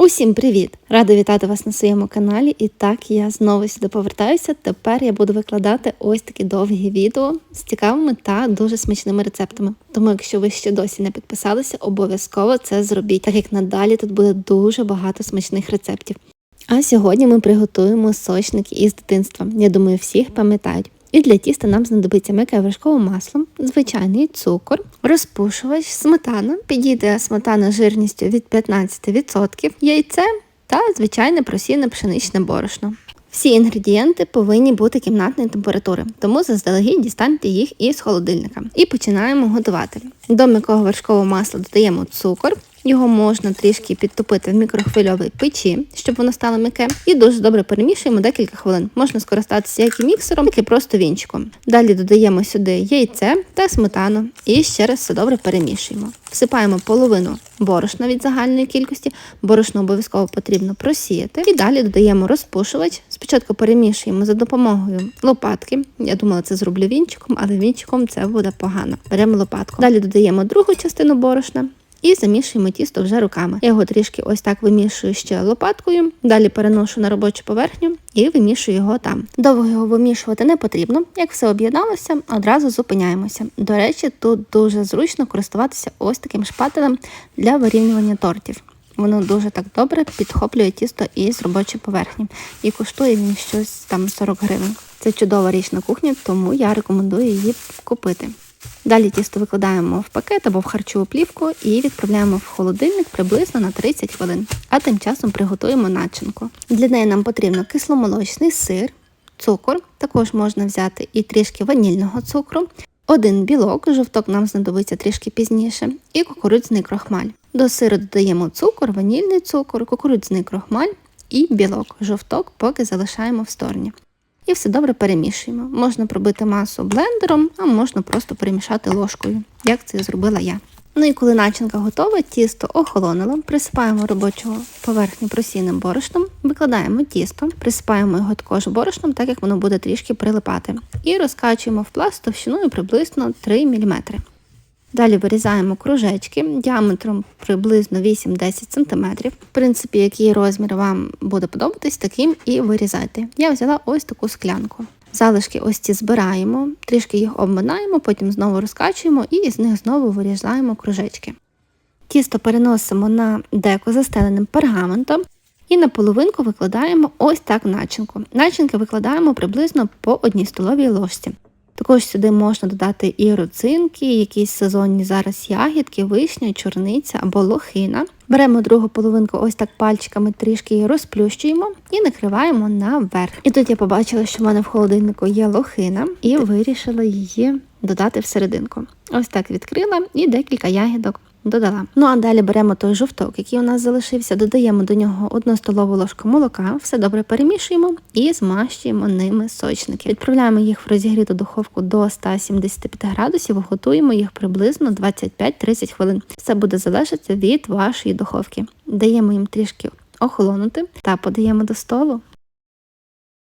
Усім привіт! Рада вітати вас на своєму каналі. І так я знову сюди повертаюся. Тепер я буду викладати ось такі довгі відео з цікавими та дуже смачними рецептами. Тому, якщо ви ще досі не підписалися, обов'язково це зробіть, так як надалі тут буде дуже багато смачних рецептів. А сьогодні ми приготуємо сочники із дитинства. Я думаю, всіх пам'ятають. І для тіста нам знадобиться м'яке вершкове масло, звичайний цукор, розпушувач, сметана, підійде сметана жирністю від 15%, яйце та звичайне просійне пшеничне борошно. Всі інгредієнти повинні бути кімнатної температури, тому заздалегідь дістаньте їх із холодильника. І починаємо готувати. До м'якого вершкового масла додаємо цукор. Його можна трішки підтопити в мікрохвильовій печі, щоб воно стало м'яке, і дуже добре перемішуємо декілька хвилин. Можна скористатися як і міксером, так і просто вінчиком. Далі додаємо сюди яйце та сметану і ще раз все добре перемішуємо. Всипаємо половину борошна від загальної кількості, борошно обов'язково потрібно просіяти. І далі додаємо розпушувач. Спочатку перемішуємо за допомогою лопатки. Я думала, це зроблю вінчиком, але вінчиком це буде погано. Беремо лопатку. Далі додаємо другу частину борошна. І замішуємо тісто вже руками. Я його трішки ось так вимішую ще лопаткою, далі переношу на робочу поверхню і вимішую його там. Довго його вимішувати не потрібно. Як все об'єдналося, одразу зупиняємося. До речі, тут дуже зручно користуватися ось таким шпателем для вирівнювання тортів. Воно дуже так добре підхоплює тісто із робочої поверхні і коштує він щось там 40 гривень. Це чудова річ на кухні, тому я рекомендую її купити. Далі тісто викладаємо в пакет або в харчову плівку і відправляємо в холодильник приблизно на 30 хвилин. А тим часом приготуємо начинку. Для неї нам потрібно кисломолочний сир, цукор, також можна взяти і трішки ванільного цукру, один білок, жовток нам знадобиться трішки пізніше, і кукурудзяний крохмаль. До сиру додаємо цукор, ванільний цукор, кукурудзяний крохмаль і білок, жовток, поки залишаємо в стороні. І все добре перемішуємо. Можна пробити масу блендером, а можна просто перемішати ложкою, як це зробила я. Ну і коли начинка готова, тісто охолонуло, присипаємо робочу поверхню просійним борошном, викладаємо тісто, присипаємо його також борошном, так як воно буде трішки прилипати. І розкачуємо в пласт товщиною приблизно 3 мм. Далі вирізаємо кружечки діаметром приблизно 8-10 см. В принципі, який розмір вам буде подобатись, таким і вирізайте. Я взяла ось таку склянку. Залишки ось ці збираємо, трішки їх обминаємо, потім знову розкачуємо і з них знову вирізаємо кружечки. Тісто переносимо на деко застеленим пергаментом і на половинку викладаємо ось так начинку. Начинки викладаємо приблизно по одній столовій ложці. Також сюди можна додати і роцинки, якісь сезонні зараз ягідки, вишня, чорниця або лохина. Беремо другу половинку, ось так пальчиками трішки її розплющуємо і накриваємо наверх. І тут я побачила, що в мене в холодильнику є лохина, і вирішила її додати всерединку. Ось так відкрила і декілька ягідок додала. Ну а далі беремо той жовток, який у нас залишився, додаємо до нього одну столову ложку молока, все добре перемішуємо і змащуємо ними сочники. Відправляємо їх в розігріту духовку до 175 градусів, готуємо їх приблизно 25-30 хвилин. Все буде залежати від вашої духовки. Даємо їм трішки охолонути та подаємо до столу.